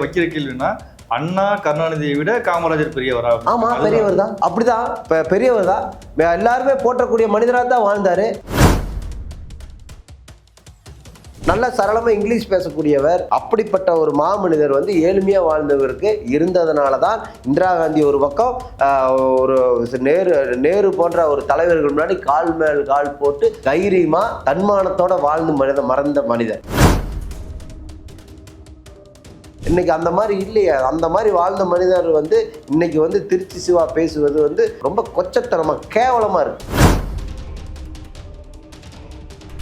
வைக்கிற கேள்வினா அண்ணா கருணாநிதியை விட காமராஜர் பெரியவரா ஆமா பெரியவர் தான் அப்படிதான் பெரியவர் தான் எல்லாருமே போற்றக்கூடிய மனிதராக தான் வாழ்ந்தாரு. நல்ல சரளமா இங்கிலீஷ் பேசக்கூடியவர் அப்படிப்பட்ட ஒரு மாமனிதர் வந்து எளிமையா வாழ்ந்தவருக்கு இருந்ததுனால தான் இந்திரா காந்தி ஒரு பக்கம் ஒரு நேரு நேரு போன்ற ஒரு தலைவர்கள் முன்னாடி கால் மேல் கால் போட்டு தைரியமா தன்மானத்தோட வாழ்ந்து மனித மறந்த மனிதர். இன்னைக்கு அந்த மாதிரி இல்லையே. அந்த மாதிரி வாழ்ந்த மனிதர் வந்து இன்னைக்கு வந்து திருச்சி சிவா பேசுவது வந்து ரொம்ப கொச்சத்தனமா கேவலமா இருக்கு.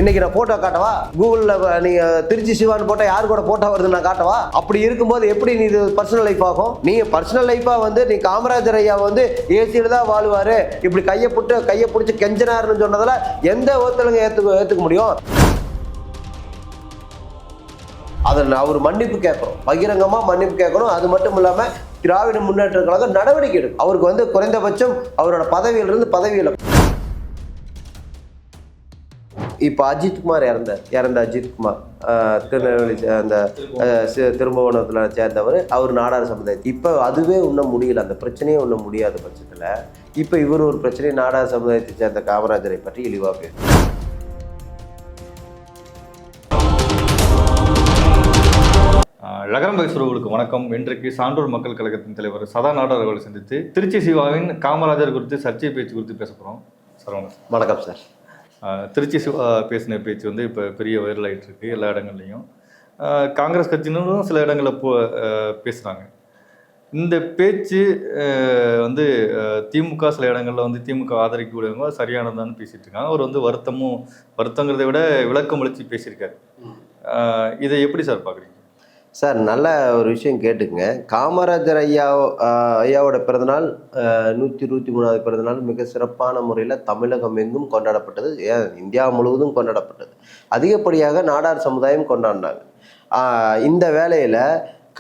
இன்னைக்கு நான் போட்டோ காட்டவா? கூகுளில் நீங்க திருச்சி சிவான்னு போட்டா யார் கூட போட்டோ வருது நான் காட்டவா? அப்படி இருக்கும்போது எப்படி நீ இது பர்சனல் லைஃப் ஆகும்? நீ பர்சனல் லைஃபா வந்து நீ காமராஜர் ஐயா வந்து ஏசியில் தான் வாழ்வாரு. இப்படி கையை புட்டு கையை பிடிச்சி கெஞ்சினாருன்னு சொன்னதில் எந்த ஒருத்தலுங்க ஏற்றுக்க ஏற்றுக்க முடியும்? அதில் அவர் மன்னிப்பு கேட்கணும். பகிரங்கமாக மன்னிப்பு கேட்கணும். அது மட்டும் இல்லாமல் திராவிட முன்னேற்ற கழகம் நடவடிக்கை எடுக்கும். அவருக்கு வந்து குறைந்தபட்சம் அவரோட பதவியிலிருந்து பதவியில் இப்போ அஜித்குமார் இறந்தார். இறந்த அஜித்குமார் திருநெல்வேலி அந்த ஆஹ் சேர்ந்தவர். அவர் நாடார் சமுதாயம் இப்போ அதுவே இன்னும் முடியல. அந்த பிரச்சனையே உண்ண முடியாத பட்சத்தில் இப்போ இவர் ஒரு பிரச்சனை நாடார் சமுதாயத்தை சேர்ந்த காமராஜரை பற்றி இழிவாக பேசும் லகரம் பேசுறவர்களுக்கு வணக்கம். இன்றைக்கு சான்றோர் மக்கள் கழகத்தின் தலைவர் சதா நாடார் அவர்களை சந்தித்து திருச்சி சிவாவின் காமராஜர் குறித்து சர்ச்சை பேச்சு குறித்து பேச போகிறோம் சார் வணக்கம் சார். திருச்சி சிவா பேசின பேச்சு வந்து இப்போ பெரிய வைரல் ஆயிட்டு இருக்கு எல்லா இடங்கள்லையும். காங்கிரஸ் கட்சியினரும் சில இடங்களில் போ பேசுகிறாங்க இந்த பேச்சு வந்து திமுக சில இடங்களில் வந்து திமுக ஆதரிக்கக்கூடியவங்க சரியானதான்னு பேசிட்டு இருக்காங்க. அவர் வந்து வருத்தமும் வருத்தங்கிறதை விட விளக்கம் அளித்து பேசியிருக்காரு. இதை எப்படி சார் பார்க்குறீங்க சார் நல்ல ஒரு விஷயம் கேட்டுங்க காமராஜர் ஐயா ஐயாவோட பிறந்தநாள் நூற்றி இருபத்தி மூணாவது பிறந்தநாள் மிக சிறப்பான முறையில் தமிழகம் எங்கும் கொண்டாடப்பட்டது. ஏன் இந்தியா முழுவதும் கொண்டாடப்பட்டது. அதிகப்படியாக நாடார் சமுதாயம் கொண்டாடினாங்க. இந்த வேலையில்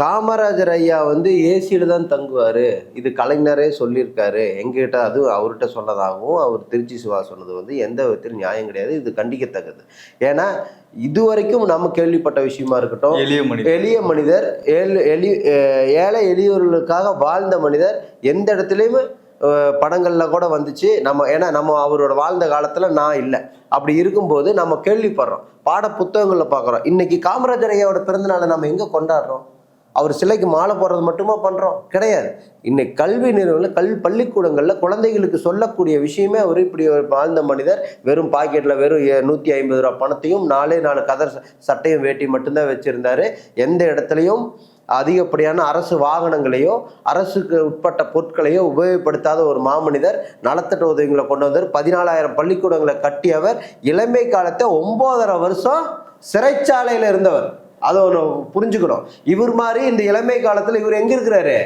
காமராஜர் ஐயா வந்து ஏசியில் தான் தங்குவார். இது கலைஞரே சொல்லியிருக்காரு. எங்ககிட்ட அதுவும் அவர்கிட்ட சொன்னதாகவும் அவர் திருச்சி சிவா சொன்னது வந்து எந்த விதத்தில் நியாயம் கிடையாது. இது கண்டிக்கத்தக்கது. ஏன்னா இதுவரைக்கும் நம்ம கேள்விப்பட்ட விஷயமா இருக்கட்டும் எளிய மனிதன் எளிய மனிதர் ஏழு எளி ஏழை எளியவர்களுக்காக வாழ்ந்த மனிதர் எந்த இடத்துலையுமே படங்கள்ல கூட வந்துச்சு. நம்ம ஏன்னா நம்ம அவரோட வாழ்ந்த காலத்துல நான் இல்லை. அப்படி இருக்கும்போது நம்ம கேள்விப்படுறோம். பாட புத்தகங்கள்ல பார்க்குறோம் இன்னைக்கு காமராஜர் ஐயாவோட பிறந்தநாளை நம்ம எங்க கொண்டாடுறோம்? அவர் சிலைக்கு மாலை போடுறது மட்டுமா பண்ணுறோம் கிடையாது. இன்னைக்கு கல்வி நிறுவனங்கள் கல் பள்ளிக்கூடங்களில் குழந்தைகளுக்கு சொல்லக்கூடிய விஷயமே அவர் இப்படி ஒரு வாழ்ந்த மனிதர். வெறும் பாக்கெட்டில் வெறும் நூற்றி ஐம்பது ரூபா பணத்தையும் நாலே நாலு கதர் ச- சட்டையும் வேட்டி மட்டும்தான் வச்சுருந்தார். எந்த இடத்துலையும் அதிகப்படியான அரசு வாகனங்களையோ அரசுக்கு உட்பட்ட பொருட்களையோ உபயோகப்படுத்தாத ஒரு மாமனிதர் நலத்திட்ட உதவிகளை கொண்டு வந்தார் பதினாலாயிரம் பள்ளிக்கூடங்களை கட்டியவர். இளமை காலத்தை ஒம்போதரை வருஷம் சிறைச்சாலையில் இருந்தவர். அதை ஒன்று புரிஞ்சுக்கணும். இவர் மாதிரி இந்த இளமை காலத்தில் இவர் எங்க இருக்கிறாரு?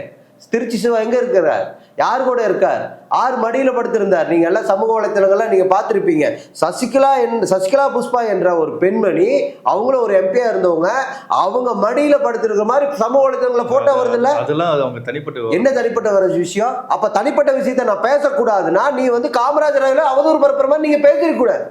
திருச்சி சிவா எங்க இருக்கிறார்? யார் கூட இருக்கார்? ஆறு மடியில படுத்திருந்தார். நீங்க எல்லாம் சமூக வலைத்தளங்கள்ல நீங்க பார்த்திருப்பீங்க. சசிகலா என் சசிகலா புஷ்பா என்ற ஒரு பெண்மணி அவங்களும் ஒரு எம்பியா இருந்தவங்க அவங்க மடியில படுத்திருக்கிற மாதிரி சமூக வலைத்தளங்கள போட்டோ வருது இல்ல அதெல்லாம் அது அவங்க தனிப்பட்ட என்ன தனிப்பட்ட வர விஷயம்? அப்ப தனிப்பட்ட விஷயத்தை நான் பேசக்கூடாதுன்னா நீ வந்து காமராஜர் அவதூறு பரப்புற மாதிரி நீங்க பேசிருக்க கூடாது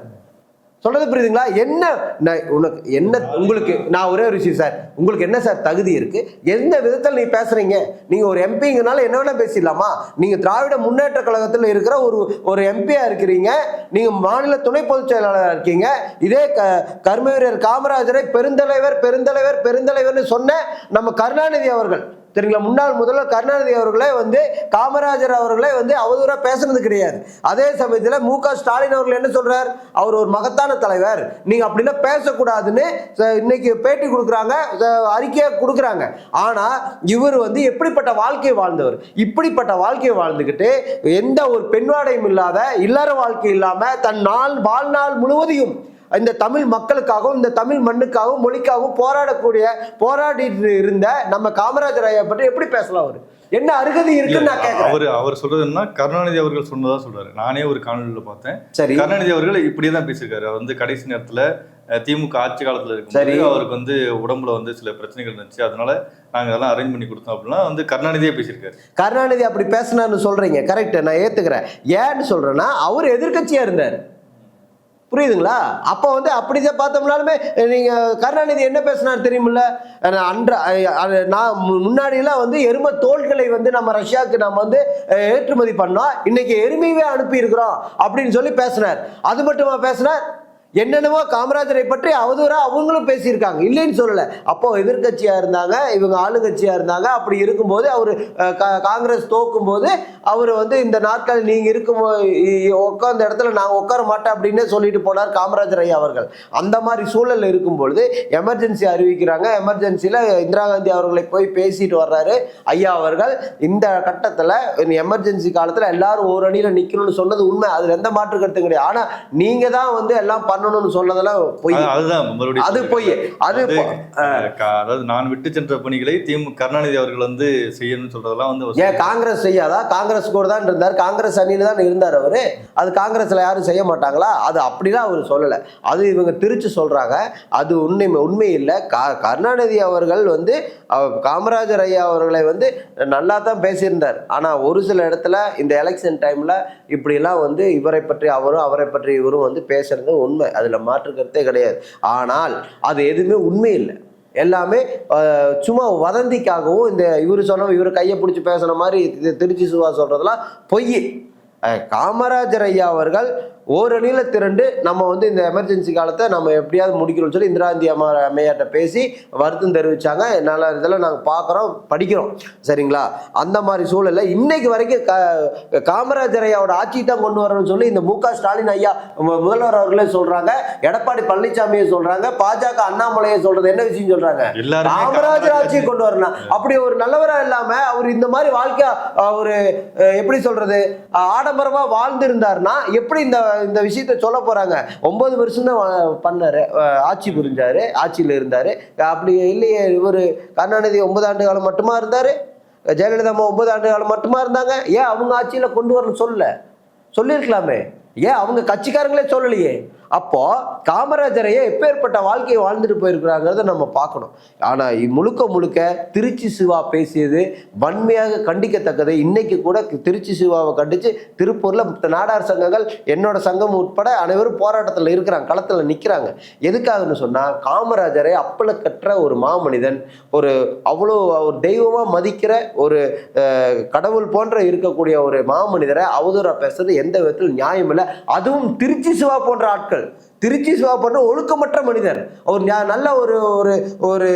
சொல்றது புரியுதுங்களா? என்ன நான் உனக்கு என்ன உங்களுக்கு நான் ஒரே ஒரு விஷயம் சார். உங்களுக்கு என்ன சார் தகுதி இருக்கு? எந்த விதத்தில் நீ பேசுறீங்க? நீங்க ஒரு எம்பிங்கனால என்ன வேணா பேசிடலாமா? நீங்க திராவிட முன்னேற்ற கழகத்தில் இருக்கிற ஒரு ஒரு எம்பியா இருக்கிறீங்க. நீங்க மாநில துணை பொதுச் செயலாளராக இருக்கீங்க. இதே க கர்மவீரர் காமராஜரை பெருந்தலைவர் பெருந்தலைவர் பெருந்தலைவர்னு சொன்ன நம்ம கருணாநிதி அவர்கள் சரிங்களா முன்னாள் முதல்வர் கருணாநிதி அவர்களே வந்து காமராஜர் அவர்களே வந்து அவதூறாக பேசுனது கிடையாது. அதே சமயத்தில் மு க ஸ்டாலின் அவர்கள் என்ன சொல்றார்? அவர் ஒரு மகத்தான தலைவர். நீங்கள் அப்படிலாம் பேசக்கூடாதுன்னு இன்னைக்கு பேட்டி கொடுக்குறாங்க அறிக்கையை கொடுக்குறாங்க. ஆனால் இவர் வந்து எப்படிப்பட்ட வாழ்க்கையை வாழ்ந்தவர்? இப்படிப்பட்ட வாழ்க்கையை வாழ்ந்துக்கிட்டு எந்த ஒரு பெண்வாடையும் இல்லாத இல்லற வாழ்க்கை இல்லாமல் தன் நாள் வாழ்நாள் முழுவதையும் இந்த தமிழ் மக்களுக்காகவும் இந்த தமிழ் மண்ணுக்காகவும் மொழிக்காகவும் போராடக்கூடிய போராடிட்டு இருந்த நம்ம காமராஜர் ஐயா பற்றி எப்படி பேசலாம் அவரு? என்ன அருகதை இருக்குன்னு நான் கேட்கிறேன். அவர் அவர் சொல்றது என்ன கருணாநிதி அவர்கள் சொன்னதா சொல்றாரு. நானே ஒரு காணொலியில் பார்த்தேன். சரி. கருணாநிதி அவர்கள் இப்படியே தான் பேசியிருக்காரு. அவர் வந்து கடைசி நேரத்துல திமுக ஆட்சி காலத்துல. இருக்கும்போது அவருக்கு வந்து உடம்புல வந்து சில பிரச்சனைகள் இருந்துச்சு. அதனால நாங்க அதெல்லாம் அரேஞ்ச் பண்ணி கொடுத்தோம் அப்படின்னா வந்து கருணாநிதியே பேசியிருக்காரு. கருணாநிதி அப்படி பேசினார்னு சொல்றீங்க. கரெக்ட் நான் ஏத்துக்கிறேன். ஏன்னு சொல்றேன்னா அவர் எதிர்க்கட்சியா இருந்தார். புரியுதுங்களா? அப்போ வந்து அப்படிதான் பார்த்தோம்னாலுமே நீங்கள் கருணாநிதி என்ன பேசினார் தெரியுமில்ல? அன்ற அது நான் மு- முன்னாடியெல்லாம் வந்து எருமை தோள்களை வந்து நம்ம ரஷ்யாவுக்கு நம்ம வந்து ஏற்றுமதி பண்ணோம். இன்னைக்கு எருமையவே அனுப்பி இருக்கிறோம் அப்படின்னு சொல்லி பேசினார். அது மட்டுமா பேசினார்? என்னென்னவோ காமராஜரை பற்றி அவதூறாக அவங்களும் பேசியிருக்காங்க. இல்லைன்னு சொல்லலை. அப்போ எதிர்கட்சியாக இருந்தாங்க இவங்க ஆளுங்கட்சியாக இருந்தாங்க. அப்படி இருக்கும்போது அவர் காங்கிரஸ் தோக்கும் போது அவர் வந்து இந்த நாட்கள் நீங்கள் இருக்கும் உட்காந்த இடத்துல நான் உட்கார மாட்டேன் அப்படின்னே சொல்லிட்டு போனார் காமராஜர் ஐயா அவர்கள். அந்த மாதிரி சூழல் இருக்கும் பொழுது எமர்ஜென்சி அறிவிக்கிறாங்க. எமர்ஜென்சியில் இந்திரா காந்தி அவர்களை போய் பேசிட்டு வர்றாரு ஐயா அவர்கள். இந்த கட்டத்தில் எமர்ஜென்சி காலத்தில் எல்லாரும் ஒரு அணியில் நிற்கணும்னு சொன்னது உண்மை. அதில் எந்த மாற்று கருத்தும் கிடையாது. ஆனால் நீங்கள் தான் வந்து எல்லாம் பண்ணணும்னு சொன்னதெல்லாம் பொய். அது- அதுதான் மறுபடியும் அது பொய். அது அதாவது நான் விட்டு சென்ற பணிகளை திமுக கருணாநிதி அவர்கள் வந்து செய்யணும்னு சொல்றதெல்லாம் வந்து ஏன் காங்கிரஸ் செய்யாதா? காங்கிரஸ் கூட தான் இருந்தார். காங்கிரஸ் அணியில தான் இருந்தார் அவரு. அது காங்கிரஸ்ல யாரும் செய்ய மாட்டாங்களா? அது அப்படிலாம் அவர் சொல்லலை. அது இவங்க திருச்சி சொல்றாங்க. அது உண்மை உண்மை இல்லை. கருணாநிதி அவர்கள் வந்து காமராஜர் ஐயா அவர்களை வந்து நல்லா தான் பேசியிருந்தார். ஆனா ஒரு சில இடத்துல இந்த எலெக்ஷன் டைம்ல இப்படிலாம் வந்து இவரை பற்றி அவரும் அவரை பற்றி இவரும் வந்து பேசுறது உண்மை. அதில் மாற்று கருத்தே கிடையாது. ஆனால் அது எதுவுமே உண்மை இல்லை. எல்லாமே சும்மா வதந்திக்காகவும் இந்த இவர் சொன்ன இவர் கையை பிடிச்சி பேசுன மாதிரி இது திருச்சி சுவா சொல்றதெல்லாம் பொய். காமராஜர் ஐயா அவர்கள் ஓரணியில திரண்டு நம்ம வந்து இந்த எமர்ஜென்சி காலத்தை நம்ம எப்படியாவது முடிக்கணும்னு சொல்லி இந்திரா காந்தி அம்மா அம்மையாட்ட பேசி வருத்தம் தெரிவிச்சாங்க. நல்ல இதெல்லாம் நாங்கள் பார்க்குறோம் படிக்கிறோம். சரிங்களா? அந்த மாதிரி சூழல்ல இன்னைக்கு வரைக்கும் க காமராஜர் ஐயாவோட ஆட்சி தான் கொண்டு வரணும்னு சொல்லி இந்த மு ஸ்டாலின் ஐயா முதல்வர் அவர்களே சொல்றாங்க. எடப்பாடி பழனிசாமியை சொல்றாங்க. பாஜக அண்ணாமலையை சொல்றது என்ன விஷயம் சொல்றாங்க? எல்லாருமே காமராஜர் ஆட்சியை கொண்டு வரணும். அப்படி ஒரு நல்லவரா இல்லாம அவர் இந்த மாதிரி வாழ்க்கை அவரு எப்படி சொல்றது? அஹ், ஆடம்பரமா வாழ்ந்திருந்தாருன்னா எப்படி இந்த இந்த விஷயத்த சொல்ல போறாங்க. ஒன்பது வருஷம் தான் பண்ணாரு. ஆட்சி புரிஞ்சாரு. ஆட்சியில் இருந்தாரு. அப்படி இல்லையே இவர் கருணாநிதி ஒன்பது ஆண்டு காலம் மட்டுமா இருந்தாரு? ஜெயலலிதா அம்மா ஒன்பது ஆண்டு காலம் மட்டுமா இருந்தாங்க? ஏன் அவங்க ஆட்சியில கொண்டு வரணும்னு சொல்லல? சொல்லியிருக்கலாமே. ஏன் அவங்க கட்சிக்காரங்களே சொல்லலையே? அப்போ காமராஜரையே எப்பேற்பட்ட வாழ்க்கையை வாழ்ந்துட்டு போயிருக்கிறாங்கிறத நம்ம பார்க்கணும். ஆனா முழுக்க முழுக்க திருச்சி சிவா பேசியது வன்மையாக கண்டிக்கத்தக்கது. இன்னைக்கு கூட திருச்சி சிவாவை கண்டிச்சு திருப்பூர்ல நாடார் சங்கங்கள் என்னோட சங்கம் உட்பட அனைவரும் போராட்டத்தில் இருக்கிறாங்க களத்தில் நிற்கிறாங்க எதுக்காகன்னு சொன்னா காமராஜரை அப்பளக்கற்ற ஒரு மாமனிதன் ஒரு அவ்வளோ ஒரு தெய்வமா மதிக்கிற ஒரு கடவுள் போன்ற இருக்கக்கூடிய ஒரு மாமனிதரை அவதூறா பேசுறது எந்த விதத்தில் நியாயம் இல்லை அதுவும் திருச்சி சிவா போன்ற ஆட்கள். திருச்சி சிவா போன்ற ஒழுக்கமற்ற மனிதர். அவர் நல்ல ஒரு ஒரு ஒரு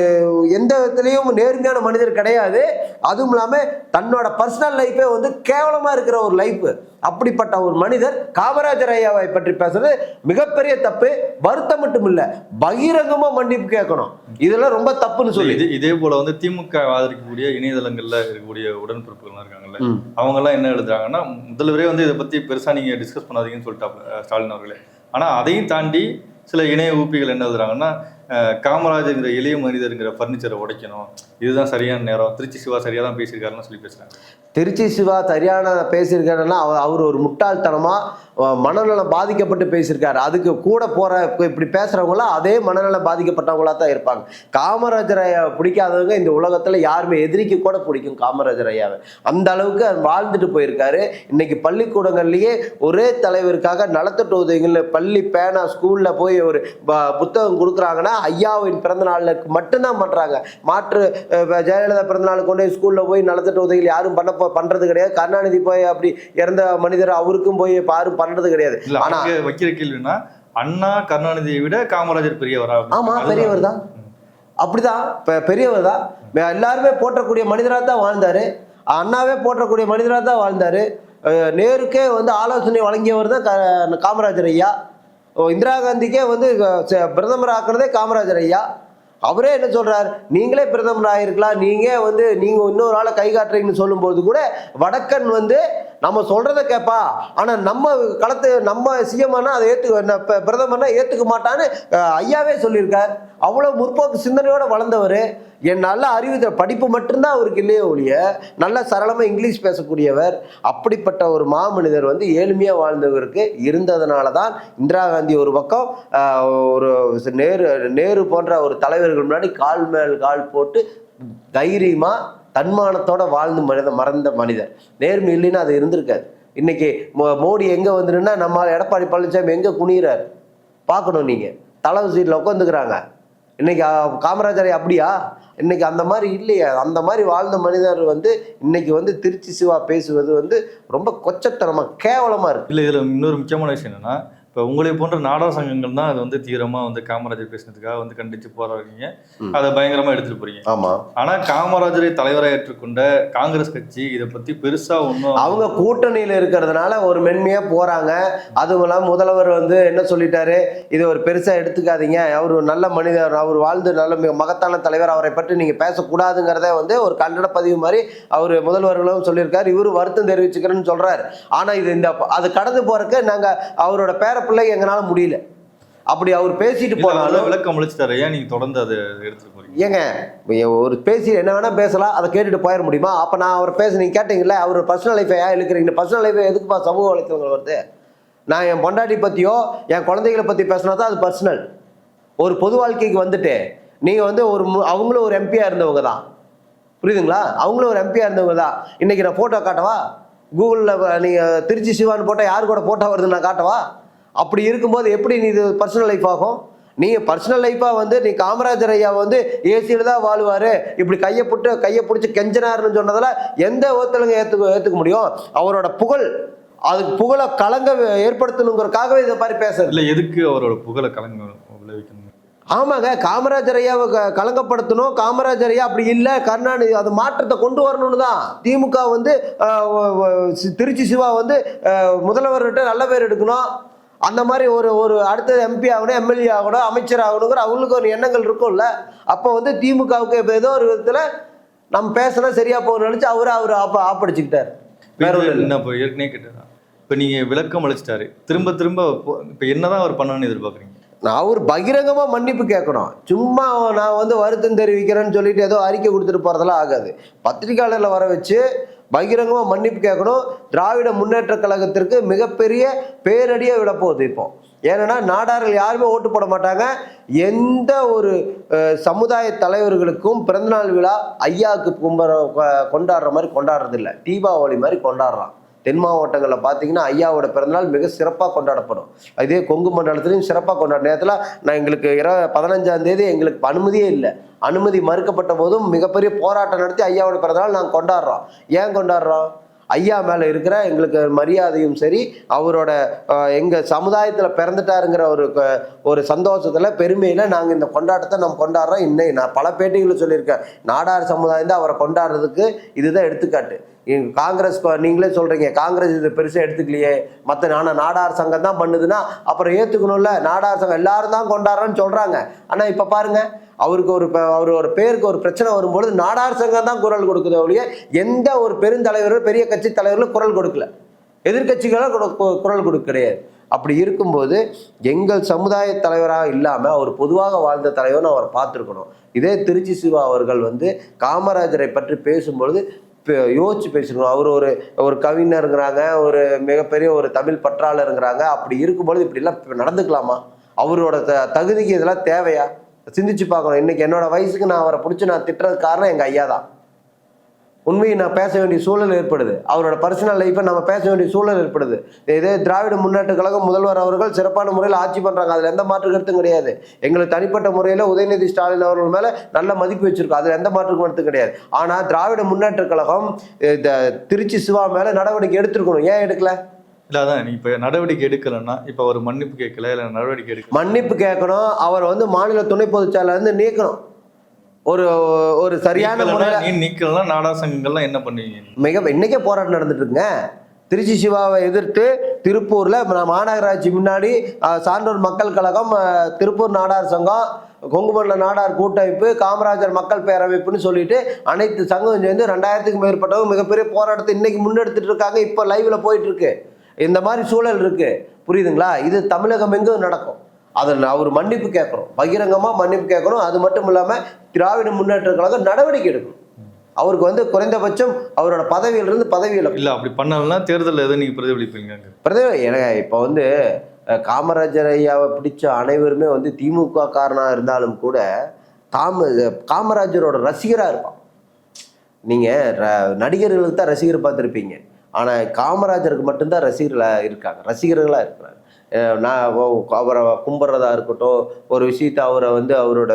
எந்த விதத்திலையும் நேர்மையான மனிதர் கிடையாது. அதுவும் இல்லாம தன்னோட பர்சனல் லைஃபே வந்து கேவலமா இருக்கிற ஒரு லைஃப் அப்படிப்பட்ட ஒரு மனிதர் காமராஜர் ஐயாவை பற்றி பேசுறது மிகப்பெரிய தப்பு. வருத்தம் மட்டும் இல்ல பகிரங்கமா மன்னிப்பு கேட்கணும். இதெல்லாம் ரொம்ப தப்புன்னு சொல்லி. இது போல வந்து திமுக ஆதரிக்கக்கூடிய இணையதளங்கள்ல இருக்கக்கூடிய உடன்பிறப்புகள் இருக்காங்கல்ல. அவங்க எல்லாம் என்ன எழுதுறாங்கன்னா முதல்வரே வந்து இதை பத்தி பெருசா நீங்க டிஸ்கஸ் பண்ணாதீங்கன்னு சொல்லிட்டாப்ல ஸ்டாலின் அவர்களே. ஆனால் அதையும் தாண்டி சில இணைய ஊப்பிகள் என்ன எழுதுறாங்கன்னா காமராஜர்ங்கிற இளைய மனிதருங்கிற ஃபர்னிச்சரை உடைக்கணும். இதுதான் சரியான நேரம். திருச்சி சிவா சரியாக தான் பேசியிருக்காருன்னு சொல்லி பேசுகிறாங்க திருச்சி சிவா சரியான பேசியிருக்காருன்னா அவர் அவர் ஒரு முட்டாள்தனமாக மனநலம் பாதிக்கப்பட்டு பேசியிருக்காரு. அதுக்கு கூட போகிற இப்படி பேசுகிறவங்களாம் அதே மனநலம் பாதிக்கப்பட்டவங்களா தான் இருப்பாங்க. காமராஜர் ஐயா பிடிக்காதவங்க இந்த உலகத்தில் யாருமே எதிரிக்கு கூட பிடிக்கும் காமராஜர் ஐயாவை அந்த அளவுக்கு அவர் வாழ்ந்துட்டு போயிருக்காரு. இன்னைக்கு பள்ளிக்கூடங்கள்லேயே ஒரே தலைவருக்காக நலத்தட்டு உதவிகள் பள்ளி பேனா ஸ்கூலில் போய் ஒரு ப- புத்தகம் கொடுக்குறாங்கன்னா ஐயாவின் பிறந்த நாளுக்கு மட்டும்தான் பண்றாங்க. மாற்று ஜெயலலிதா பிறந்த நாளுக்கு கொண்டு போய் ஸ்கூல்ல போய் நலத்திட்ட உதவிகள் யாரும் பண்ண போ- பண்றது கிடையாது. கருணாநிதி போய் அப்படி இறந்த மனிதர் அவருக்கும் போய் யாரும் பண்றது கிடையாது. இல்ல ஆனா அவங்க வைக்கிற கேள்வினா அண்ணா கருணாநிதியை விட காமராஜர் பெரியவரா ஆமா அதுதான். பெரியவர் தான் அப்படிதான் பெரியவர் தான் எல்லாருமே போற்றக்கூடிய மனிதராக தான் வாழ்ந்தாரு. அண்ணாவே போற்றக்கூடிய மனிதராக தான் வாழ்ந்தாரு. நேருக்கே வந்து ஆலோசனை வழங்கியவர் தான் காமராஜர் ஐயா. இந்திரா காந்திக்கே வந்து ச- பிரதமர் ஆக்குறதே காமராஜர் ஐயா. அவரே என்ன சொல்றார்? நீங்களே பிரதமர் ஆகிருக்கலாம் நீங்க வந்து நீங்க இன்னொரு ஆளை கை காட்டுறீங்கன்னு சொல்லும்போது கூட வடக்கன் வந்து நம்ம சொல்றத கேட்பா ஆனா நம்ம களத்து நம்ம சிஎம்னா அதை ஏத்து பிரதமர்னா ஏத்துக்க மாட்டான்னு ஐயாவே சொல்லியிருக்கார். அவ்வளவு முற்போக்கு சிந்தனையோட வளர்ந்தவர். என் நல்ல அறிவு படிப்பு மட்டும்தான் அவருக்கு இல்லையே ஒழிய நல்ல சரளமாக இங்கிலீஷ் பேசக்கூடியவர். அப்படிப்பட்ட ஒரு மாமனிதர் வந்து ஏழ்மையாக வாழ்ந்தவருக்கு இருந்ததுனால தான் இந்திரா காந்தி ஒரு பக்கம் ஒரு நேரு நேரு போன்ற ஒரு தலைவர்கள் முன்னாடி கால் மேல் கால் போட்டு தைரியமாக தன்மானத்தோட வாழ்ந்து மனித மறந்த மனிதர். நேர்மை இல்லைன்னா அது இருந்திருக்காது. இன்னைக்கு மோ- மோடி எங்க வந்துருன்னா நம்ம எடப்பாடி பழனிசாமி எங்க குனிகிறார் பார்க்கணும் நீங்க. தலைவர் சீட்டில் உட்காந்துக்கிறாங்க. இன்னைக்கு காமராஜரை அப்படியா? இன்னைக்கு அந்த மாதிரி இல்லையா. அந்த மாதிரி வாழ்ந்த மனிதர் வந்து இன்னைக்கு வந்து திருச்சி சிவா பேசுவது வந்து ரொம்ப கொச்சத்தனமா கேவலமா இருக்கு. இல்லை இதில் இன்னொரு முக்கியமான விஷயம் என்னன்னா இப்போ உங்களை போன்ற நாடக சங்கங்கள் தான் அது வந்து தீவிரமா வந்து காமராஜர் பேசினதுக்காக வந்து கண்டிச்சு போராடுறீங்க. அதை பயங்கரமா எடுத்துட்டு போறீங்க. ஆமா. ஆனா காமராஜரை தலைவராக ஏற்றுக்கொண்ட காங்கிரஸ் கட்சி இதை பத்தி பெருசா ஒன்றும் அவங்க கூட்டணியில இருக்கிறதுனால ஒரு மென்மையா போறாங்க. அதுவும் இல்லாம முதல்வர் வந்து என்ன சொல்லிட்டாரு? இது ஒரு பெருசா எடுத்துக்காதீங்க. அவர் ஒரு நல்ல மனிதர். அவர் வாழ்ந்து நல்ல மிக மகத்தான தலைவர். அவரை பற்றி நீங்க பேசக்கூடாதுங்கிறத வந்து ஒரு கண்டன பதிவு மாதிரி அவர் முதல்வர்களும் சொல்லியிருக்காரு. இவரு வருத்தம் தெரிவிச்சுக்கிறேன்னு சொல்றாரு. ஆனா இது இந்த அது கடந்து போறதுக்கு நாங்க அவரோட பேர பிள்ளை எங்களால முடியல. அப்படி அவர் பேசிட்டு போனாலும் விளக்கம் அளிச்சுட்டாரு ஏன் நீங்க தொடர்ந்து அதை எடுத்துட்டு போறீங்க? ஏங்க ஒரு பேசி என்ன வேணா பேசலாம் அதை கேட்டுட்டு போயிட முடியுமா? அப்ப நான் அவர் பேச நீங்க கேட்டீங்கல்ல அவர் பர்சனல் லைஃபை ஏன் இழுக்கிறீங்க? பர்சனல் லைஃபை எதுக்குப்பா சமூக வலைத்தளங்கள் வருது? நான் என் பொண்டாட்டி பத்தியோ என் குழந்தைகளை பத்தி பேசினா தான் அது பர்சனல் ஒரு பொது வாழ்க்கைக்கு வந்துட்டு நீங்க வந்து ஒரு அவங்களும் ஒரு எம்பியா இருந்தவங்க தான். புரியுதுங்களா? அவங்களும் ஒரு எம்பியா இருந்தவங்க தான். இன்னைக்கு நான் போட்டோ காட்டவா? கூகுளில் நீங்க திருச்சி சிவான்னு போட்டால் யார் கூட போட்டோ வருதுன்னு நான் காட்டவா? அப்படி இருக்கும்போது எப்படி நீ இது பர்சனல் லைஃப் ஆகும்? நீங்க பர்சனல் லைஃபா வந்து நீ காமராஜர் ஐயா வந்து ஏசியில தான் வாழுவாரு. இப்படி கையை புட்டு கையை பிடிச்சி கெஞ்சனாருன்னு சொன்னதுல எந்த ஒருத்தலுங்க ஏத்துக்க ஏத்துக்க முடியும்? அவரோட புகழ் அதுக்கு புகழை கலங்க ஏற்படுத்தணுங்கிறதுக்காகவே இதை மாதிரி பேசுறது. இல்ல எதுக்கு அவரோட புகழை கலங்க விளைவிக்கணும் ஆமாங்க காமராஜர் ஐயாவை க- கலங்கப்படுத்தணும். காமராஜர் ஐயா அப்படி இல்லை கருணாநிதி அது மாற்றத்தை கொண்டு வரணும்னு தான் திமுக வந்து திருச்சி சிவா வந்து முதல்வர்கிட்ட நல்ல பேர் எடுக்கணும். அந்த மாதிரி ஒரு ஒரு அடுத்த எம்பி ஆகணும் எம்எல்ஏ ஆகணும் அமைச்சர் ஆகணுங்கிற அவங்களுக்கு ஒரு எண்ணங்கள் இருக்கும்ல. அப்போ வந்து திமுகவுக்கு இப்போ ஏதோ ஒரு விதத்தில் நம்ம பேசினா சரியா போகணும்னு நினச்சி அவரை அவர் ஆப்ப ஆப்படிச்சுக்கிட்டார். வேற ஒன்றும் இல்லை. என்ன இப்போ ஏற்கனவே கேட்டதா? இப்போ நீங்க விளக்கம் அளிச்சிட்டாரு. திரும்ப திரும்ப இப்போ- என்னதான் அவர் பண்ணணும்னு எதிர்பார்க்குறீங்க? நான் அவர் பகிரங்கமா மன்னிப்பு கேட்கணும். சும்மா நான் வந்து வருத்தம் தெரிவிக்கிறேன்னு சொல்லிட்டு ஏதோ அறிக்கை கொடுத்துட்டு போறதெல்லாம் ஆகாது. பத்திரிகையாளர்ல வர வச்சு பகிரங்கமாக மன்னிப்பு கேட்கணும். திராவிட முன்னேற்ற கழகத்திற்கு மிகப்பெரிய பேரடியாக விடப்போகுது இப்போ. ஏன்னா நாடார்கள் யாருமே ஓட்டு போட மாட்டாங்க. எந்த ஒரு சமுதாய தலைவர்களுக்கும் பிறந்தநாள் விழா ஐயாவுக்கு கும்பற கொண்டாடுற மாதிரி கொண்டாடுறதில்லை. தீபாவளி மாதிரி கொண்டாடுறான். தென் மாவட்டங்களில் பார்த்தீங்கன்னா ஐயாவோட பிறந்தநாள் மிக சிறப்பாக கொண்டாடப்படும். இதே கொங்கு மண்டலத்திலையும் சிறப்பாக கொண்டாடும் நேரத்தில் நான் எங்களுக்கு இர பதினஞ்சாம் தேதி எங்களுக்கு அனுமதியே இல்லை. அனுமதி மறுக்கப்பட்ட போதும் மிகப்பெரிய போராட்டம் நடத்தி ஐயாவோட பிறந்தநாள் நாங்கள் கொண்டாடுறோம். ஏன் கொண்டாடுறோம்? ஐயா மேலே இருக்கிற எங்களுக்கு மரியாதையும் சரி அவரோட எங்கள் சமுதாயத்தில் பிறந்துட்டாருங்கிற ஒரு க- ஒரு சந்தோஷத்தில் பெருமையில் நாங்கள் இந்த கொண்டாட்டத்தை நம்ம கொண்டாடுறோம். இன்னைக்கு நான் பல பேட்டிகளில் சொல்லியிருக்கேன். நாடார் சமுதாயம் தான் அவரை கொண்டாடுறதுக்கு இதுதான் எடுத்துக்காட்டு. காங்கிரஸ் நீங்களே சொல்றீங்க காங்கிரஸ் இது பெருசாக எடுத்துக்கலையே. மற்ற ஆனால் நாடார் சங்கம் தான் பண்ணுதுன்னா அப்புறம் ஏற்றுக்கணும்ல நாடார் சங்கம் எல்லாரும் தான் கொண்டாடுறோன்னு சொல்றாங்க. ஆனால் இப்போ பாருங்க அவருக்கு ஒரு ப- அவர் ஒரு பேருக்கு ஒரு பிரச்சனை வரும்பொழுது நாடார் சங்கம் தான் குரல் கொடுக்குது ஒழிய எந்த ஒரு பெருந்தலைவரும் பெரிய கட்சி தலைவர்களும் குரல் கொடுக்கல. எதிர்கட்சிகளும் குரல் கொடுக்க கிடையாது அப்படி இருக்கும்போது எங்கள் சமுதாய தலைவராக இல்லாமல் அவர் பொதுவாக வாழ்ந்த தலைவர்னு அவர் பார்த்துருக்கணும். இதே திருச்சி சிவா அவர்கள் வந்து காமராஜரை பற்றி பேசும்பொழுது யோசிச்சு பேசணும் அவர் ஒரு ஒரு கவிஞருங்கிறாங்க ஒரு மிகப்பெரிய ஒரு தமிழ் பற்றாளருங்கிறாங்க. அப்படி இருக்கும்பொழுது இப்படிலாம் இப்ப நடந்துக்கலாமா? அவரோட த தகுதிக்கு இதெல்லாம் தேவையா? சிந்திச்சு பார்க்கணும். இன்னைக்கு என்னோட வயசுக்கு நான் அவரை பிடிச்சி நான் திட்டுறது காரணம் எங்கள் ஐயா தான். உண்மையை நான் பேச வேண்டிய சூழல் ஏற்படுது. அவரோட பர்சனல் லைஃப்பை நம்ம பேச வேண்டிய சூழல் ஏற்படுது. இதே திராவிட முன்னேற்ற கழகம் முதல்வர் அவர்கள் சிறப்பான முறையில் ஆட்சி பண்ணுறாங்க அதில் எந்த மாற்று கருத்தும் கிடையாது. எங்களுக்கு தனிப்பட்ட முறையில் உதயநிதி ஸ்டாலின் அவர்கள் மேலே நல்ல மதிப்பு வச்சிருக்கோம். அதில் எந்த மாற்று கருத்தும் கிடையாது. ஆனால் திராவிட முன்னேற்ற கழகம் இந்த திருச்சி சிவா மேலே நடவடிக்கை எடுத்திருக்கணும். ஏன் எடுக்கல? இல்ல அதான். நீ இப்போ நடவடிக்கை எடுக்கலைன்னா இப்போ அவர் மன்னிப்பு கேட்கல இல்லை நடவடிக்கை எடுக்கல. மன்னிப்பு கேட்கணும். அவர் வந்து மாநில துணை பொதுச் செயலாளர் இருந்து நீக்கணும். ஒரு ஒரு சரியான முறையில் நீக்கலாம் நாடா சங்கங்கள்லாம் என்ன பண்ணுவீங்க? மிக இன்னைக்கே போராட்டம் நடந்துட்டு இருக்குங்க திருச்சி சிவாவை எதிர்த்து திருப்பூர்ல மாநகராட்சி முன்னாடி சான்றோர் மக்கள் கழகம் திருப்பூர் நாடார் சங்கம் கொங்குமண்டல நாடார் கூட்டமைப்பு காமராஜர் மக்கள் பேரமைப்புன்னு சொல்லிட்டு அனைத்து சங்கம் சேர்ந்து ரெண்டாயிரத்துக்கு மேற்பட்டவங்க மிகப்பெரிய போராட்டத்தை இன்னைக்கு முன்னெடுத்துட்டு இருக்காங்க. இப்போ லைவ்ல போயிட்டு இருக்கு இந்த மாதிரி சூழல் இருக்கு. புரியுதுங்களா? இது தமிழகம் எங்கும் நடக்கும். அதில் அவர் மன்னிப்பு கேட்கணும். பகிரங்கமா மன்னிப்பு கேட்கணும். அது மட்டும் இல்லாம திராவிட முன்னேற்ற கழகம் நடவடிக்கை எடுக்கணும். அவருக்கு வந்து குறைந்தபட்சம் அவரோட பதவியிலிருந்து பதவியில் இல்ல அப்படி பண்ணலன்னா தேர்தலில் எதை நீங்க பிரதிபலிப்பீங்க? பிரதமர் எனக்கு இப்போ வந்து காமராஜர் ஐயாவை பிடிச்ச அனைவருமே வந்து திமுக காரனாக இருந்தாலும் கூட காம காமராஜரோட ரசிகராக இருப்பான். நீங்கள் நடிகர்களுக்கு தான் ரசிகர் பார்த்துருப்பீங்க. ஆனால் காமராஜருக்கு மட்டும்தான் ரசிகர்களாக இருக்காங்க. ரசிகர்களாக இருக்கிறாங்க நான் அவரை கும்பிட்றதா இருக்கட்டும் ஒரு விஷயத்தை அவரை வந்து அவரோட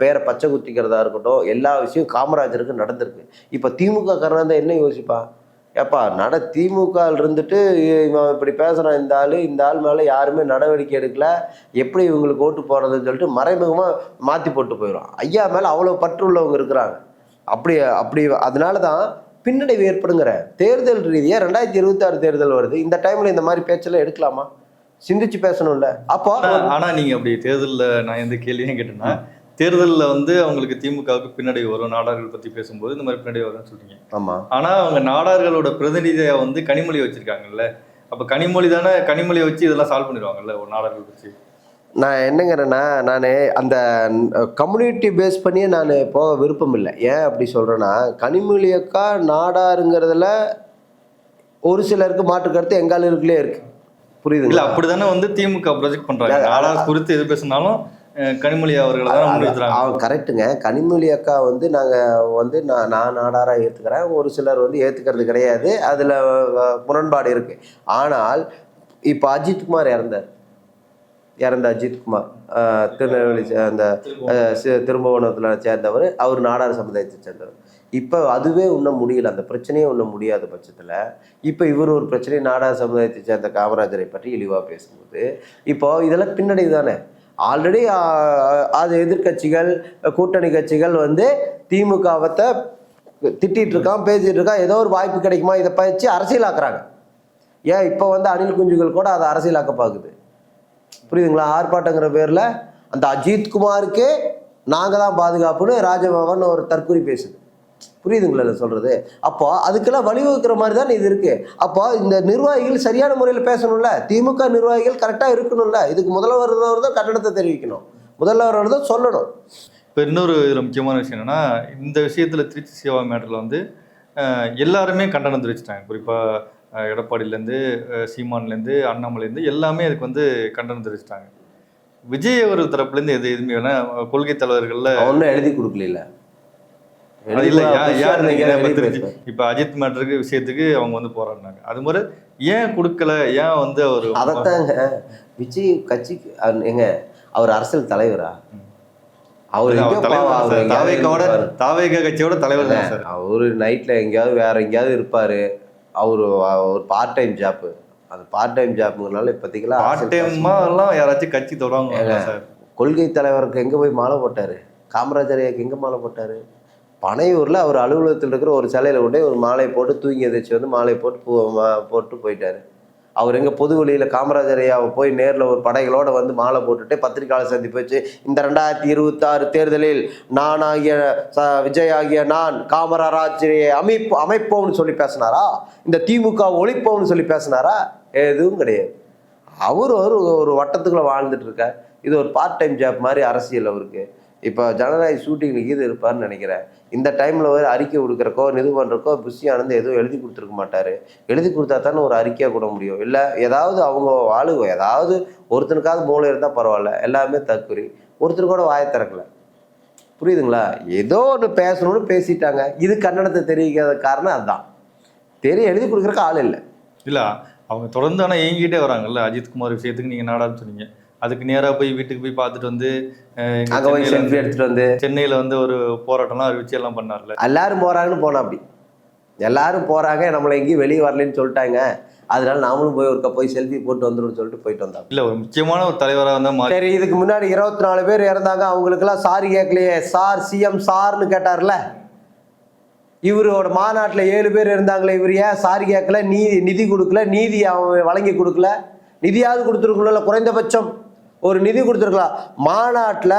பேரை பச்சை குத்திக்கிறதா இருக்கட்டும் எல்லா விஷயம் காமராஜருக்கு நடந்திருக்கு. இப்போ திமுக காரன் என்ன யோசிப்பான் ஏப்பா நட திமுக இருந்துட்டு இவன் இப்படி பேசுகிறான் இந்த ஆள் இந்த ஆள் மேலே யாருமே நடவடிக்கை எடுக்கல எப்படி இவங்களுக்கு ஓட்டு போடுறதுன்னு சொல்லிட்டு மறைமுகமாக மாற்றி போட்டு போயிடும் ஐயா மேலே அவ்வளோ பற்று உள்ளவங்க இருக்கிறாங்க. அப்படி அப்படி அதனால தான் பின்னடைவு ஏற்படுங்கிற தேர்தல் ரீதியாக ரெண்டாயிரத்தி இருபத்தாறு தேர்தல் வருது. இந்த டைமில் இந்த மாதிரி பேச்செல்லாம் எடுக்கலாமா? சிந்திச்சு பேசணும்ல. அப்போ ஆனா- நீங்க அப்படி தேர்தல்ல நான் எந்த கேள்வியும் கேட்டேன்னா தேர்தல்ல வந்து அவங்களுக்கு திமுகவுக்கு பின்னடைவு வரும் நாடார்கள் பத்தி பேசும்போது இந்த மாதிரி பின்னடைவு வரும்னு சொல்றீங்க. ஆமாம் ஆனா அவங்க நாடார்களோட பிரதிநிதியா வந்து கனிமொழி வச்சிருக்காங்கல்ல. அப்ப கனிமொழி தானே கனிமொழியை வச்சு இதெல்லாம் சால்வ் பண்ணிடுவாங்கல்ல ஒரு நாடார்கள் வச்சு நான் என்னங்கிறேன்னா நான் அந்த கம்யூனிட்டி பேஸ் பண்ணியே நான் போக விருப்பம் இல்லை. ஏன் அப்படி சொல்கிறேன்னா கனிமொழியக்கா நாடாருங்கிறதுல ஒரு சிலருக்கு மாற்று கருத்து எங்காலுக்குள்ளே இருக்கு இல்ல அப்படிதானே வந்து திமுக ப்ரொஜெக்ட் பண்றாங்க. இல்ல, நாடார் குறித்து எது பேசினாலும் கனிமொழி அவர்களை தான் முன்னிறுத்துறாங்க அவன் கரெக்டுங்க கனிமொழி அக்கா வந்து நாங்கள் வந்து நான் நான் நாடாராக ஏற்றுக்கிறேன் ஒரு சிலர் வந்து ஏற்றுக்கிறது கிடையாது. அதில் முரண்பாடு இருக்குது ஆனால் இப்போ அஜித்குமார் இறந்தார். இறந்த அஜித்குமார். திருநெல்வேலி அந்த திரும்புவனத்தில் சேர்ந்தவர். அவர் நாடார் சமுதாயத்தை சேர்ந்தவர். இப்போ அதுவே உண்ண முடியல. அந்த பிரச்சனையே உண்ண முடியாத பட்சத்தில் இப்போ இவர் ஒரு பிரச்சனை நாடா சமுதாயத்தை சேர்ந்த காமராஜரை பற்றி இழிவாக பேசும்போது இப்போ இதெல்லாம் பின்னடைவு தானே? ஆல்ரெடி அது எதிர்க்கட்சிகள் கூட்டணி கட்சிகள் வந்து திமுகவத்தை திட்டிகிட்டு இருக்கான் பேசிகிட்டு இருக்கான் ஏதோ ஒரு வாய்ப்பு கிடைக்குமா இதை பயிற்சி அரசியலாக்குறாங்க. ஏன் இப்போ வந்து அணில் குஞ்சுகள் கூட அதை அரசியலாக்க பார்க்குது புரியுதுங்களா? ஆர்ப்பாட்டங்கிற பேரில் அந்த அஜித்குமாருக்கே நாங்கள் தான் பாதுகாப்புன்னு ராஜபவன் ஒரு தற்கொலை பேசுது. புரியுதுங்களா நான் சொல்றது? அப்போ அதுக்கெல்லாம் வழிவகுக்கிற மாதிரி தான் இது இருக்கு. அப்போ இந்த நிர்வாகிகள் சரியான முறையில் பேசணும்ல? திமுக நிர்வாகிகள் கரெக்டாக இருக்கணும்ல? இதுக்கு முதல்வர் தான் கட்டணத்தை தெரிவிக்கணும். முதல்வர் தான் சொல்லணும். இப்போ இன்னொரு இதில் முக்கியமான விஷயம் என்னன்னா இந்த விஷயத்துல திருச்சி சேவா மேட்டரில் வந்து எல்லாருமே கண்டனம் தெரிவிச்சிட்டாங்க. குறிப்பாக எடப்பாடியிலேருந்து சீமான்லேருந்து அண்ணாமலைலேருந்து எல்லாமே அதுக்கு வந்து கண்டனம் தெரிவிச்சிட்டாங்க. விஜய் அவர் தரப்புலேருந்து எது எதுவுமே வேணா கொள்கை தலைவர்கள்ல ஒன்றும் எழுதி கொடுக்கல அது இல்ல ஏன் ஏன் நீங்க இப்ப அஜித் மேட்டருக்கு விஷயத்துக்கு அவங்க வந்து போராடினாங்க அது மாதிரி ஏன் கொடுக்கல? ஏன் வந்து அவர் அதைத்தாங்க. விஜய் கட்சிக்கு ஏங்க அவர் அரசியல் தலைவரா? அவர் தாவேக்காவோட. தாவேக்கா கட்சியோட தலைவர் தான் சார். அவரு நைட்ல எங்கேயாவது வேற எங்கேயாவது இருப்பாரு. அவரு ஒரு பார்ட் டைம் ஜாப் அந்த பார்ட் டைம் ஜாப்ங்கிறனால இப்போதைக்கெல்லாம் பார்ட் எல்லாம் யாராச்சும் கட்சி சார்? கொள்கை தலைவருக்கு எங்க போய் மாலை போட்டாரு? காமராஜர் ஐயாக்கு எங்க மாலை போட்டாரு? பனையூரில் அவர் அலுவலகத்தில் இருக்கிற ஒரு சிலையில கொண்டு ஒரு மாலை போட்டு தூங்கி எதிர்ச்சி வந்து மாலை போட்டு பூ மா- போட்டு போயிட்டாரு. அவர் எங்கள் பொது வழியில் காமராஜர் ஐயாவை போய் நேரில் ஒரு படைகளோட வந்து மாலை போட்டுட்டு பத்திரிகையாளர் சந்திப்பு வச்சு இந்த ரெண்டாயிரத்தி இருபத்தாறு தேர்தலில் நான் ஆகிய ச- விஜய் ஆகிய நான் காமராஜரை அமைப்பு அமைப்போம்னு சொல்லி பேசினாரா? இந்த திமுக ஒழிப்போம்னு சொல்லி பேசினாரா? எதுவும் கிடையாது. அவர் ஒரு ஒரு வட்டத்துக்குள்ளே வாழ்ந்துட்டு இருக்கார். இது ஒரு பார்ட் டைம் ஜாப் மாதிரி அரசியல் அவருக்கு. இப்போ ஜனநாயக ஷூட்டிங் இது இருப்பார்னு நினைக்கிறேன். இந்த டைமில் ஒரு அறிக்கை கொடுக்குறக்கோ இது பண்ணுறக்கோ புஷி ஆனந்த் எதுவும் எழுதி கொடுத்துருக்க மாட்டார். எழுதி கொடுத்தா தானே ஒரு அறிக்கையாக கூட முடியும். இல்லை ஏதாவது அவங்க ஆளு ஏதாவது ஒருத்தனுக்காவது மூளை இருந்தால் பரவாயில்ல. எல்லாமே தற்கொறி ஒருத்தர் கூட வாயை திறக்கல. புரியுதுங்களா? ஏதோ ஒன்று பேசணும்னு பேசிட்டாங்க. இது கன்னடத்தை தெரிவிக்காத காரணம் அதுதான் தெரிய எழுதி கொடுக்குறக்கு ஆள் இல்லை. இல்லை அவங்க தொடர்ந்து ஆனால் ஏங்கிட்டே வராங்கல்ல. அஜித்குமார் விஷயத்துக்கு நீங்கள் நாடான்னு சொன்னீங்க. அதுக்கு நேரா போய் வீட்டுக்கு போய் பார்த்துட்டு வந்து அங்கே போய் செல்ஃபி எடுத்துகிட்டு வந்து. சென்னையில வந்து ஒரு போராட்டம்லாம் அறிவிச்சு எல்லாம் பண்ணார்ல? எல்லாரும் போறாங்கன்னு போனா அப்படி. எல்லாரும் போறாங்க நம்மளை எங்கேயும் வெளியே வரலன்னு சொல்லிட்டாங்க. அதனால நாமளும் போய் ஒருக்கா போய் செல்ஃபி போட்டு வந்துடும் சொல்லிட்டு போயிட்டு வந்தோம். இல்ல ஒரு முக்கியமான ஒரு தலைவரா இருந்தா மாறி சரி இதுக்கு முன்னாடி இருபத்தி நாலு பேர் இறந்தாங்க. அவங்களுக்கெல்லாம் சாரி கேட்கலையே. சார் சிஎம் சார்னு கேட்டார்ல. இவரோட மாநாட்டில் ஏழு பேர் இருந்தாங்களே இவர் ஏன் சாரி கேட்கல? நீதி நிதி கொடுக்கல நீதி அவன் வழங்கி கொடுக்கல. நிதியாவது கொடுத்துருக்கணும்ல குறைந்தபட்சம். ஒரு நிதி கொடுத்துருக்கலாம். மாநாட்டில்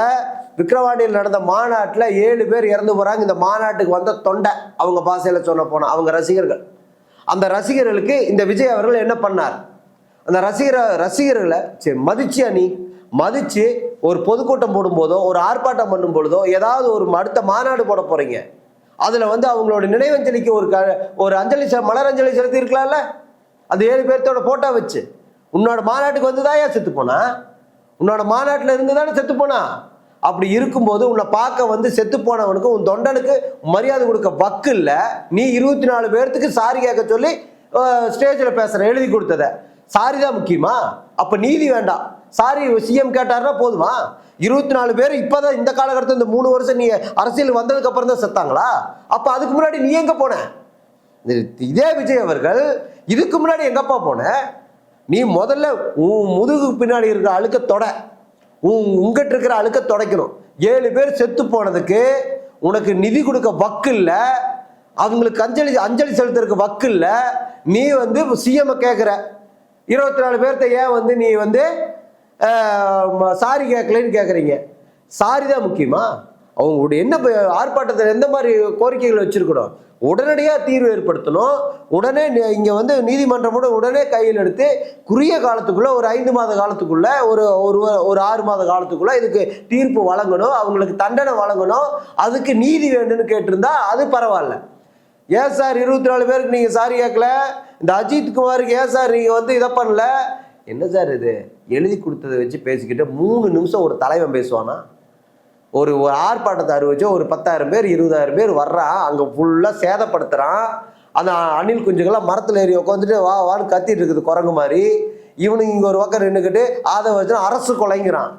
விக்ரவாண்டியில் நடந்த மாநாட்டில் ஏழு பேர் இறந்து போகிறாங்க இந்த மாநாட்டுக்கு வந்த தொண்டை அவங்க பாசையில் சொன்ன போனால் அவங்க ரசிகர்கள். அந்த ரசிகர்களுக்கு இந்த விஜய் அவர்கள் என்ன பண்ணார்? அந்த ரசிகர ரசிகர்களை சரி மதிச்சியா நீ மதிச்சு ஒரு பொதுக்கூட்டம் போடும்போதோ ஒரு ஆர்ப்பாட்டம் பண்ணும் பொழுதோ ஏதாவது ஒரு அடுத்த மாநாடு போட போகிறீங்க அதில் வந்து அவங்களோட நினைவஞ்சலிக்கு ஒரு க ஒரு அஞ்சலி செ- மலர் அஞ்சலி செலுத்தி இருக்கலாம்ல அந்த ஏழு பேர்த்தோட போட்டோ வச்சு. உன்னோட மாநாட்டுக்கு வந்து தான் ஏன் செத்து போனா? உன்னோட மாநாட்டில் இருந்து தானே செத்து போனா? அப்படி இருக்கும்போது உன்னை பார்க்க வந்து செத்து போனவனுக்கு உன் தொண்டனுக்கு மரியாதை கொடுக்க வக்கு இல்லை. நீ இருபத்தி நாலு பேர்த்துக்கு சாரி கேட்க சொல்லி ஸ்டேஜில் பேசுகிற எழுதி கொடுத்தத. சாரி தான் முக்கியமா? அப்போ நீதி வேண்டாம். சாரி சிஎம் கேட்டாருன்னா போதுமா? இருபத்தி நாலு பேர் இப்போதான் இந்த காலகட்டத்தில் இந்த மூணு வருஷம் நீ அரசியல் வந்ததுக்கு அப்புறம் தான் செத்தாங்களா? அப்போ அதுக்கு முன்னாடி நீ எங்கே போன? இதே விஜய் அவர்கள் இதுக்கு முன்னாடி எங்கப்பா போன? நீ முதல்ல உன் முதுகு பின்னாடி இருக்கிற அழுக்க தொட. உன் உங்ககிட்ட இருக்கிற அழுக்க தொடக்கணும். ஏழு பேர் செத்து போனதுக்கு உனக்கு நிதி கொடுக்க வக்கு இல்லை. அவங்களுக்கு அஞ்சலி அஞ்சலி செலுத்துறதுக்கு வக்கு இல்லை. நீ வந்து சிஎம் கேட்குற இருபத்தி நாலு பேர்த்த ஏன் வந்து நீ வந்து சாரி கேட்கலன்னு கேட்குறீங்க சாரி தான் முக்கியமா? அவங்களுடைய என்ன ஆர்ப்பாட்டத்தில் எந்த மாதிரி கோரிக்கைகள் வச்சுருக்கணும்? உடனடியாக தீர்வு ஏற்படுத்தணும். உடனே இங்கே வந்து நீதிமன்றமோட உடனே கையில் எடுத்து குறுகிய காலத்துக்குள்ளே ஒரு ஐந்து மாத காலத்துக்குள்ளே ஒரு ஒரு ஒரு ஆறு மாத காலத்துக்குள்ளே இதுக்கு தீர்ப்பு வழங்கணும். அவங்களுக்கு தண்டனை வழங்கணும். அதுக்கு நீதி வேணும்னு கேட்டிருந்தா அது பரவாயில்ல. ஏன் சார் இருபத்தி நாலு பேருக்கு நீங்கள் சாரி கேட்கல? இந்த அஜித் குமாருக்கு ஏன் சார் நீங்கள் வந்து இதை பண்ணல? என்ன சார் இது? எழுதி கொடுத்ததை வச்சு பேசிக்கிட்டு மூணு நிமிஷம் ஒரு தலைவன் பேசுவானா? ஒரு ஒரு ஆர்ப்பாட்டத்தை அறிவிச்சு ஒரு பத்தாயிரம் பேர் இருபதாயிரம் பேர் வர்றான் அங்கே ஃபுல்லாக சேதப்படுத்துகிறான் அந்த அணில் குஞ்சுகள்லாம் மரத்தில் ஏறி உட்காந்துட்டு வா வான்னு கத்திட்டு இருக்குது குரங்கு மாதிரி. இவனுங்க இங்கே ஒரு பக்கம் நின்றுக்கிட்டு அதை வச்சு அரசு கொலைங்கிறான்.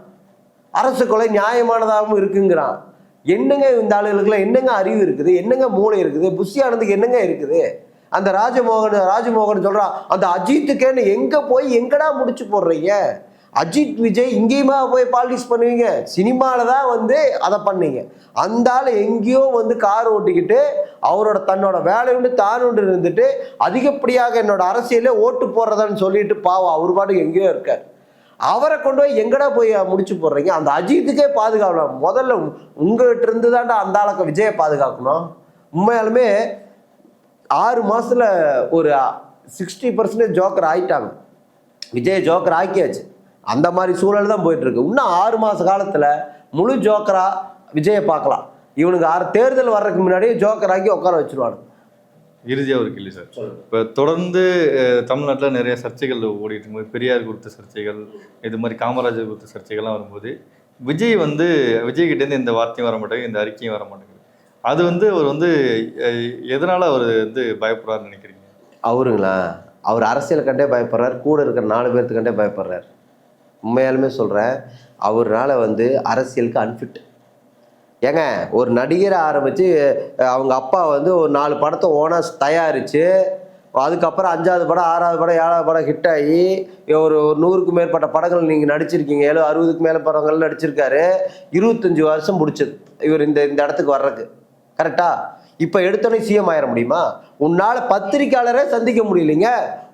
அரசு கொலை நியாயமானதாகவும் இருக்குங்கிறான். என்னங்க இந்த ஆளுகளுக்குலாம் என்னங்க அறிவு இருக்குது? என்னங்க மூளை இருக்குது? புஷியானதுக்கு என்னங்க இருக்குது? அந்த ராஜமோகன் ராஜமோகன் சொல்கிறான் அந்த அஜித்துக்கேன்னு எங்கே போய் எங்கடா முடிச்சு போடுறீங்க? அஜித் விஜய் இங்கேயுமா போய் பாலிடிக்ஸ் பண்ணுவீங்க? சினிமாவில் தான் வந்து அதை பண்ணீங்க. அந்த ஆள் எங்கேயோ வந்து கார் ஓட்டிக்கிட்டு அவரோட தன்னோட வேலையுண்டு தானுண்டு இருந்துட்டு அதிகப்படியாக என்னோட அரசியலே ஓட்டு போடுறதான்னு சொல்லிட்டு பாவம் அவர் பாட்டுக்கு எங்கேயோ இருக்கார். அவரை கொண்டு போய் எங்கடா போய் முடிச்சு போடுறீங்க? அந்த அஜித்துக்கே பாதுகாக்கணும். முதல்ல உங்ககிட்ட இருந்து தான்டா அந்த ஆளுக்கு விஜயை பாதுகாக்கணும். உண்மையாலுமே ஆறு மாசத்துல ஒரு சிக்ஸ்டி பர்சன்டேஜ் ஜோக்கர் ஆயிட்டாங்க. விஜய் ஜோக்கர் ஆக்கியாச்சு. அந்த மாதிரி சூழல் தான் போயிட்டு இருக்கு இன்னும் ஆறு மாச காலத்துல முழு ஜோக்கரா விஜயை பார்க்கலாம். இவனுக்கு ஆறு தேர்தல் வர்றதுக்கு முன்னாடியே ஜோக்கர் ஆக்கி உட்கார வச்சிருவானு இறுதியாக ஒரு கேள்வி சார். இப்போ தொடர்ந்து தமிழ்நாட்டுல நிறைய சர்ச்சைகள் ஓடிட்டு இருக்கும்போது பெரியார் குறித்த சர்ச்சைகள் இது மாதிரி காமராஜர் குறித்த சர்ச்சைகள்லாம் வரும்போது விஜய் வந்து விஜய் கிட்டேருந்து இந்த வார்த்தையும் வர மாட்டேங்குது இந்த அறிக்கையும் வர மாட்டேங்குது. அது வந்து அவர் வந்து எதனால அவர் வந்து பயப்படுறாருன்னு நினைக்கிறீங்க? அவருங்களா? அவர் அரசியல் கண்டே பயப்படுறார் கூட இருக்கிற நாலு பேர்த்து கண்டே பயப்படுறார். உண்மையாலுமே சொல்கிறேன் அவரால் வந்து அரசியலுக்கு அன்ஃபிட் ஏங்க ஒரு நடிகரை ஆரம்பித்து அவங்க அப்பா வந்து ஒரு நாலு படத்தை ஓனாக தயாரித்து அதுக்கப்புறம் அஞ்சாவது படம் ஆறாவது படம் ஏழாவது படம் ஹிட் ஆகி ஒரு ஒரு நூறுக்கும் மேற்பட்ட படங்கள் நீங்கள் நடிச்சிருக்கீங்க ஏழு அறுபதுக்கு மேலே படங்கள் நடிச்சிருக்காரு இருபத்தஞ்சி வருஷம் பிடிச்சது இவர் இந்த இந்த இடத்துக்கு வர்றதுக்கு. கரெக்டா இப்போ எடுத்தோடனே சிஎம் ஆயிட முடியுமா? உன்னால் பத்திரிக்கையாளரே சந்திக்க முடியலைங்க.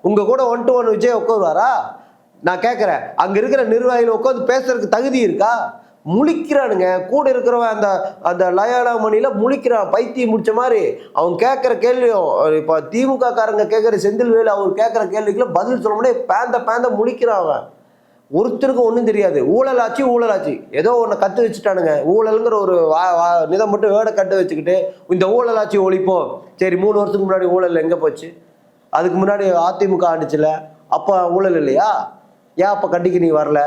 உங்கள் கூட ஒன் டு ஒன் விஜய் உட்காருவாரா? நான் கேட்குறேன் அங்கே இருக்கிற நிர்வாகிகள் உட்காந்து பேசுறதுக்கு தகுதி இருக்கா? முழிக்கிறானுங்க. கூட இருக்கிறவன் அந்த அந்த லயானா மணியில் முழிக்கிறான். பைத்தியம் முடிச்ச மாதிரி. அவன் கேட்குற கேள்வியும் இப்போ திமுக காரங்க கேட்குற செந்தில்வேலு அவர் கேட்குற கேள்விக்குலாம் பதில் சொல்ல முடியாது. பேந்த பேந்த முழிக்கிறான் அவன். ஒருத்தருக்கும் ஒன்றும் தெரியாது. ஊழலாச்சு ஊழலாச்சு. ஏதோ ஒன்று கற்று வச்சுட்டானுங்க. ஊழலுங்கிற ஒரு வா- வா- நிதம் மட்டும் வேடை கட்டு வச்சுக்கிட்டு இந்த ஊழலாச்சு ஒழிப்போம். சரி மூணு வருஷத்துக்கு முன்னாடி ஊழல் எங்கே போச்சு? அதுக்கு முன்னாடி அதிமுக ஆண்டுச்சுல. அப்போ ஊழல் இல்லையா? ஏன் அப்போ கண்டிக்கு நீ வரல?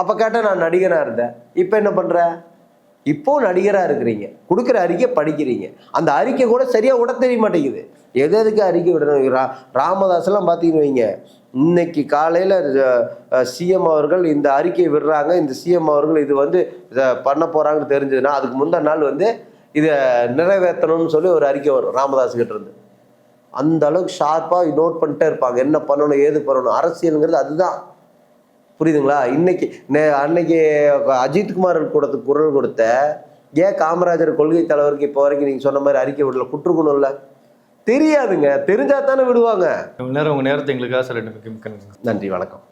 அப்போ கேட்டால் நான் நடிகனாக இருந்தேன். இப்போ என்ன பண்ணுற இப்போ நடிகராக இருக்கிறீங்க. கொடுக்குற அறிக்கை படிக்கிறீங்க. அந்த அறிக்கை கூட சரியாக விட தெரிய மாட்டேங்குது. எது எதுக்கு அறிக்கை விடணும்? ரா ராமதாஸ்லாம் பார்த்தீங்கன்னு வைங்க. இன்னைக்கு காலையில் சிஎம் அவர்கள் இந்த அறிக்கை விடுறாங்க. இந்த சிஎம் அவர்கள் இது வந்து இதை பண்ண போகிறாங்கன்னு தெரிஞ்சதுன்னா அதுக்கு முந்தின நாள் வந்து இதை நிறைவேற்றணும்னு சொல்லி ஒரு அறிக்கை வரும் ராமதாஸ் கிட்ட இருந்து. அந்த அளவுக்கு ஷார்ப்பாக நோட் பண்ணிட்டே இருப்பாங்க. என்ன பண்ணணும் ஏது பண்ணணும்? அரசியலுங்கிறது அதுதான். புரியுதுங்களா? இன்னைக்கு அன்னைக்கு அஜித்குமார் கொடுத்த குரல் கொடுத்த ஏன் காமராஜர் கொள்கை தலைவருக்கு இப்போ வரைக்கும் நீங்கள் சொன்ன மாதிரி அறிக்கை விடல? குற்றுக்கணும்ல தெரியாதுங்க. தெரிஞ்சா தானே விடுவாங்க. நேரம் உங்க நேரத்தை எங்களுக்காக சில மிக்க மிக்க நன்றி. நன்றி வணக்கம்.